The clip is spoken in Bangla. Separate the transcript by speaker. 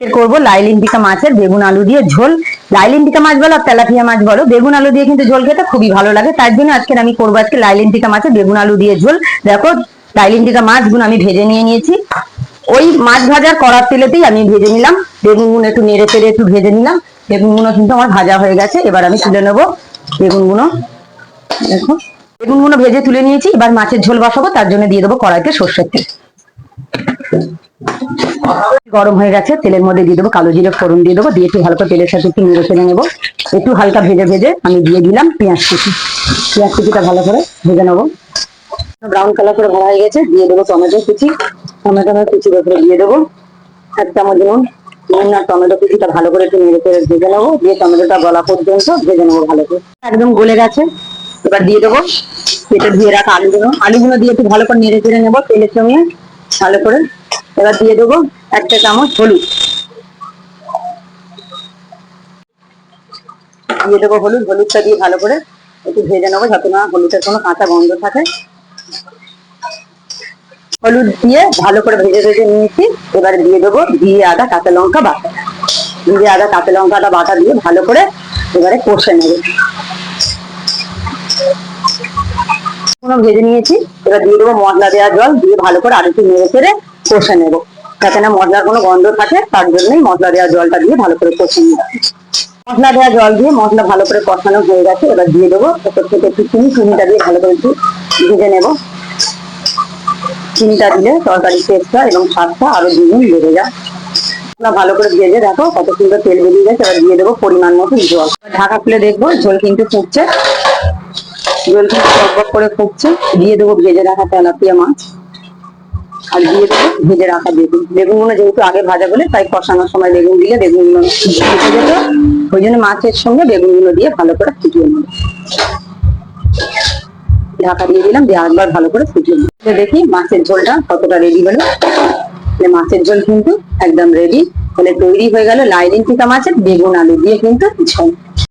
Speaker 1: করব লাইলিন্টিকা মাছের বেগুন আলু দিয়ে ঝোল। লাইলিন্টিকা মাছ বলো আর তেলাপিয়া মাছ বলো। বেগুন আলু দিয়ে কিন্তু ঝোল খেতে খুবই ভালো লাগে। তার জন্য আজকে আমি করব আজকে লাইলিন্টিকা মাছের বেগুন আলু দিয়ে ঝোল। দেখো লাইলিন্টিকা মাছগুলো আমি ভেজে নিয়ে নিয়েছি। ওই মাছ ভাজার কড়ার তেলেতেই আমি ভেজে নিলাম। বেগুনগুলো একটু নেড়ে চেড়ে একটু ভেজে নিলাম। বেগুনগুলো কিন্তু আমার ভাজা হয়ে গেছে, এবার আমি তুলে নেব বেগুনগুলো। দেখো, বেগুনগুলো ভেজে তুলে নিয়েছি, এবার মাছের ঝোল বসাবো, তার জন্য দিয়ে দেবো কড়াইতে সর্ষের তেল। গরম হয়ে গেছে, তেলের মধ্যে দিয়ে দেবো কালো জিরে ফোড়ন দিয়ে দেবো, দিয়ে একটু ভালো করে তেলের সাথে একটু নেড়ে ফেলে নেব। একটু হালকা ভেজে ভেজে আমি দিয়ে দিলাম পেঁয়াজ কুচি। পেঁয়াজ কুচিটা ভালো করে ভেজে নেব। ব্রাউন কালার করে ভরা হয়ে গেছে, দিয়ে দেবো টমেটো কুচি। টমেটো কুচির উপরে দিয়ে দেবো। এক চামচ নুন। নুন আর টমেটো কুচিটা ভালো করে একটু নেড়ে করে ভেজে নেব। দিয়ে টমেটোটা গলা পর্যন্ত ভেজে নেব ভালো করে। একদম গলে গেছে, এবার দিয়ে দেবো কেটে ধুয়ে রাখা আলুগুলো। আলুগুলো দিয়ে একটু ভালো করে নেড়ে চেড়ে নেব তেলের সঙ্গে, ভালো করে। এবার দিয়ে দেবো একটা চামচ হলুদ। দিয়ে দেবো হলুদ, হলুদটা দিয়ে ভালো করে একটু ভেজে নেব যাতে না হলুদের কোনো কাঁচা গন্ধ থাকে। হলুদ দিয়ে ভালো করে ভেজে ভেজে নিয়েছি। এবারে দিয়ে দেবো দিয়ে আদা, কাঁচা লঙ্কা বাটা। দিয়ে আদা, কাঁচা লঙ্কাটা বাটা দিয়ে ভালো করে এবারে কষে নেবে। ভেজে নিয়েছি। এবার দিয়ে দেবো মশলা দেওয়া জল, দিয়ে ভালো করে আরেকটু নেড়ে চেড়ে কষে নেব। যাতে না মশলার কোনো গন্ধ থাকে, তার জন্যই মশলা দেওয়া জলটা দিয়ে ভালো করে কষে নিতে মশলা দেওয়া জল দিয়ে মশলা ভালো করে কষানো হয়ে গেছে, এবার দিয়ে দেবো ওপর থেকে একটু চিনি। চিনিটা দিয়ে ভালো করে একটু ভেজে নেব। চিনিটা দিলে তরকারি টেস্টটা এবং স্বাদটা আরও দ্বিগুণ বেড়ে যায়। ভালো করে ভেজে দেখো কত সুন্দর তেল বেরিয়ে গেছে, এবার দিয়ে দেবো পরিমাণ মতো জল। ঢাকা খুলে দেখব, ঝোল কিন্তু ফুটছে। ঝোল কিন্তু করে ফুটছে। দিয়ে দেবো ভেজে রাখা তেলাপিয়া মাছ। আর দিয়ে দেবো, ভেজে রাখা বেগুন। বেগুনগুলো যেহেতু আগে ভাজা বলে, তাই কষানোর সময় বেগুন দিলে বেগুনগুলো ফুটে যেত। ওই জন্য মাছের সঙ্গে বেগুনগুলো দিয়ে ভালো করে ফুটিয়ে নেব। ঢাকা দিয়ে দিলাম, দিয়ে একবার ভালো করে ফুটিয়ে নিই দেখি মাছের ঝোলটা কতটা রেডি হলো। মাছের ঝোল কিন্তু একদম রেডি তাহলে তৈরি হয়ে গেল লাইলিন টিকা মাছের বেগুন আলু দিয়ে কিন্তু ঝোল।